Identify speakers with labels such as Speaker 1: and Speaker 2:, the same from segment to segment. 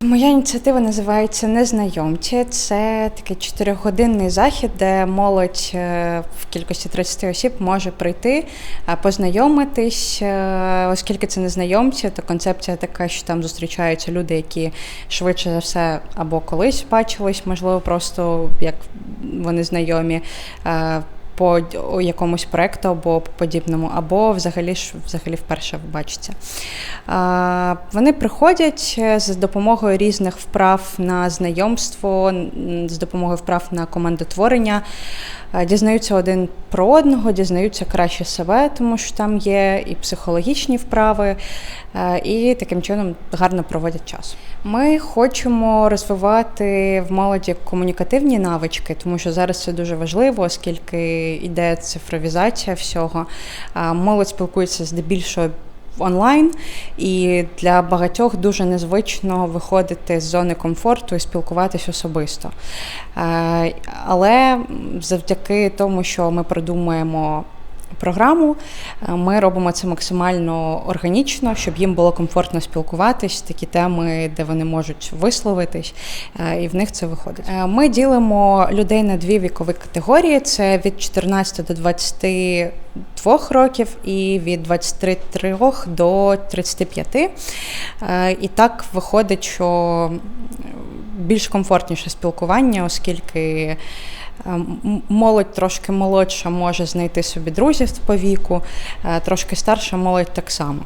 Speaker 1: Моя ініціатива називається Незнайомці. Це такий чотирьохгодинний захід, де молодь е, в кількості 30 осіб може прийти, е, познайомитись. Е, Оскільки це незнайомці, то концепція така, що там зустрічаються люди, які швидше за все або колись бачились, можливо, просто як вони знайомі. По якомусь проекту або по подібному, або взагалі ж взагалі вперше бачаться. А, Вони приходять е, з допомогою різних вправ на знайомство, з допомогою вправ на командотворення, е, дізнаються один про одного, дізнаються краще себе, тому що там є і психологічні вправи, е, і таким чином гарно проводять час. Ми хочемо розвивати в молоді комунікативні навички, тому що зараз це дуже важливо, оскільки йде цифровізація всього. Молодь спілкується здебільшого онлайн, і для багатьох дуже незвично виходити з зони комфорту і спілкуватись особисто. Е, Але завдяки тому, що ми продумуємо програму, е, ми робимо це максимально органічно, щоб їм було комфортно спілкуватись, такі теми, де вони можуть висловитись, е, і в них це виходить. Е, Ми ділимо людей на дві вікові категорії: це від 14 до 22 років і від 23 до 35. Е, І так виходить, що більш комфортніше спілкування, оскільки молодь трошки молодша може знайти собі друзів по віку, е, трошки старша молодь так само.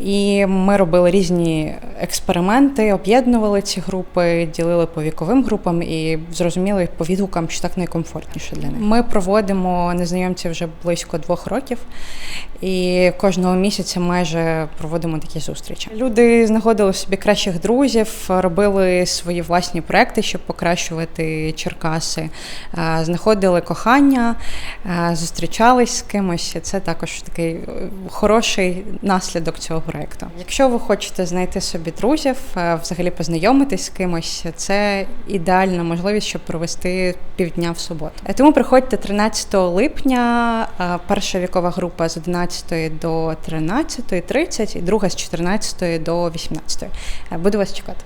Speaker 1: І ми робили різні експерименти, об'єднували ці групи, ділили по віковим групам і зрозуміли по відгукам, що так найкомфортніше для них. Ми проводимо незнайомців вже близько двох років, і кожного місяця майже проводимо такі зустрічі. Люди знаходили собі кращих друзів, робили свої власні проекти, щоб покращувати Черкаси, е, знаходили кохання, е, зустрічались з кимось. Це також такий е, хороший наслідок цього проекту. Якщо ви хочете знайти собі друзів, е, взагалі познайомитись з кимось, це ідеальна можливість, щоб провести півдня в суботу. Е, Тому приходьте 13 липня, е, перша вікова група з 11 до 13.30 і друга з 14 до 18. Е, Буду вас чекати.